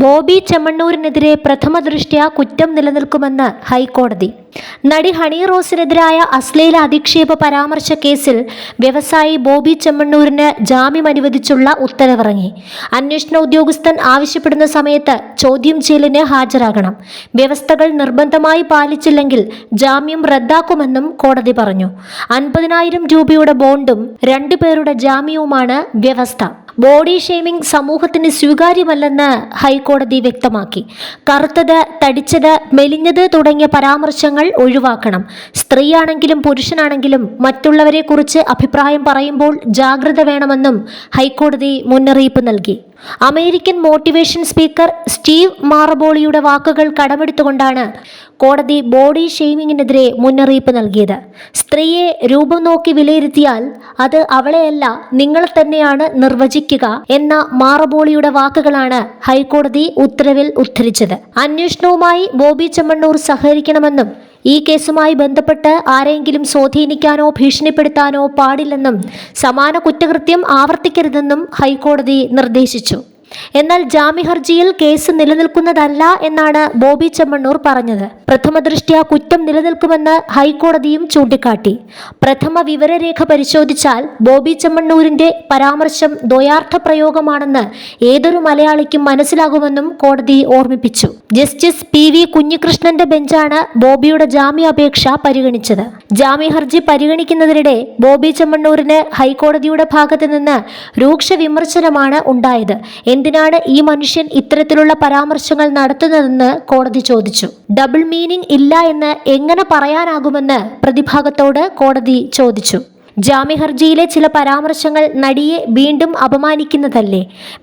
ബോബി ചെമ്മണ്ണൂരിനെതിരെ പ്രഥമ ദൃഷ്ട്യാ കുറ്റം നിലനിൽക്കുമെന്ന് ഹൈക്കോടതി. നടി ഹണി റോസിനെതിരായ അശ്ലീല അധിക്ഷേപ പരാമർശ കേസിൽ വ്യവസായി ബോബി ചെമ്മണ്ണൂരിന് ജാമ്യം അനുവദിച്ചുള്ള ഉത്തരവിറങ്ങി. അന്വേഷണ ഉദ്യോഗസ്ഥൻ ആവശ്യപ്പെടുന്ന സമയത്ത് ചോദ്യം ചെയ്യലിന് ഹാജരാകണം. വ്യവസ്ഥകൾ നിർബന്ധമായി പാലിച്ചില്ലെങ്കിൽ ജാമ്യം റദ്ദാക്കുമെന്നും കോടതി പറഞ്ഞു. അൻപതിനായിരം രൂപയുടെ ബോണ്ടും രണ്ടുപേരുടെ ജാമ്യവുമാണ് വ്യവസ്ഥ. ബോഡി ഷെയ്മിംഗ് സമൂഹത്തിന് സ്വീകാര്യമല്ലെന്ന് ഹൈക്കോടതി വ്യക്തമാക്കി. കറുത്തത് തടിച്ചത് മെലിഞ്ഞത് തുടങ്ങിയ പരാമർശങ്ങൾ ഒഴിവാക്കണം. സ്ത്രീയാണെങ്കിലും പുരുഷനാണെങ്കിലും മറ്റുള്ളവരെക്കുറിച്ച് അഭിപ്രായം പറയുമ്പോൾ ജാഗ്രത വേണമെന്നും ഹൈക്കോടതി മുന്നറിയിപ്പ് നൽകി. അമേരിക്കൻ മോട്ടിവേഷൻ സ്പീക്കർ സ്റ്റീവ് മാറബോളിയുടെ വാക്കുകൾ കടമെടുത്തുകൊണ്ടാണ് കോടതി ബോഡി ഷെയ്മിങ്ങിനെതിരെ മുന്നറിയിപ്പ് നൽകിയത്. സ്ത്രീയെ രൂപം നോക്കി വിലയിരുത്തിയാൽ അത് അവളെയല്ല നിങ്ങളെ തന്നെയാണ് നിർവചിക്കുക എന്ന മാറബോളിയുടെ വാക്കുകളാണ് ഹൈക്കോടതി ഉത്തരവിൽ ഉദ്ധരിച്ചത്. അന്വേഷണവുമായി ബോബി ചെമ്മണ്ണൂർ സഹകരിക്കണമെന്നും ഈ കേസുമായി ബന്ധപ്പെട്ട് ആരെങ്കിലും സ്വാധീനിക്കാനോ ഭീഷണിപ്പെടുത്താനോ പാടില്ലെന്നും സമാന കുറ്റകൃത്യം ആവർത്തിക്കരുതെന്നും ഹൈക്കോടതി നിർദ്ദേശിച്ചു. എന്നാൽ ജാമ്യഹർജിയിൽ കേസ് നിലനിൽക്കുന്നതല്ല എന്നാണ് ബോബി ചെമ്മണ്ണൂർ പറഞ്ഞത്. പ്രഥമ ദൃഷ്ട്യാ കുറ്റം നിലനിൽക്കുമെന്ന് ഹൈക്കോടതിയും ചൂണ്ടിക്കാട്ടി. പ്രഥമ വിവരരേഖ പരിശോധിച്ചാൽ ബോബി ചെമ്മണ്ണൂരിന്റെ പരാമർശം ദ്വയാർത്ഥ പ്രയോഗമാണെന്ന് ഏതൊരു മലയാളിക്കും മനസ്സിലാകുമെന്നും കോടതി ഓർമ്മിപ്പിച്ചു. ജസ്റ്റിസ് പി വി കുഞ്ഞികൃഷ്ണന്റെ ബെഞ്ചാണ് ബോബിയുടെ ജാമ്യാപേക്ഷ പരിഗണിച്ചത്. ജാമ്യഹർജി പരിഗണിക്കുന്നതിനിടെ ബോബി ചെമ്മണ്ണൂരിന് ഹൈക്കോടതിയുടെ ഭാഗത്ത് നിന്ന് രൂക്ഷ വിമർശനമാണ് ഉണ്ടായത്. എന്തിനാണ് ഈ മനുഷ്യൻ ഇത്തരത്തിലുള്ള പരാമർശങ്ങൾ നടത്തുന്നതെന്ന് കോടതി ചോദിച്ചു. ഡബിൾ മീനിംഗ് ഇല്ല എന്ന് എങ്ങനെ പറയാനാകുമെന്ന് പ്രതിഭാഗത്തോട് കോടതി ചോദിച്ചു. ജാമ്യഹർജിയിലെ ചില പരാമർശങ്ങൾ നടിയെ വീണ്ടും അപമാനിക്കുന്നതല്ലേ?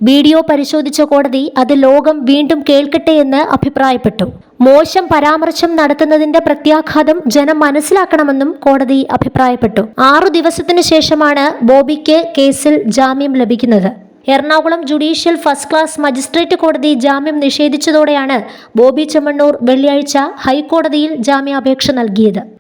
വീഡിയോ പരിശോധിച്ച കോടതി അത് ലോകം വീണ്ടും കേൾക്കട്ടെ എന്ന് അഭിപ്രായപ്പെട്ടു. മോശം പരാമർശം നടത്തുന്നതിന്റെ പ്രത്യാഘാതം ജനം മനസ്സിലാക്കണമെന്നും കോടതി അഭിപ്രായപ്പെട്ടു. ആറു ദിവസത്തിനു ശേഷമാണ് ബോബിക്ക് കേസിൽ ജാമ്യം ലഭിക്കുന്നത്. Ernakulam judicial first class magistrate കോടതി ജാമ്യം നിഷേധിച്ചതോടെയാണ് ബോബി ചെമ്മണ്ണൂർ വെള്ളിയാഴ്ച ഹൈക്കോടതിയിൽ ജാമ്യാപേക്ഷ നൽകിയത്.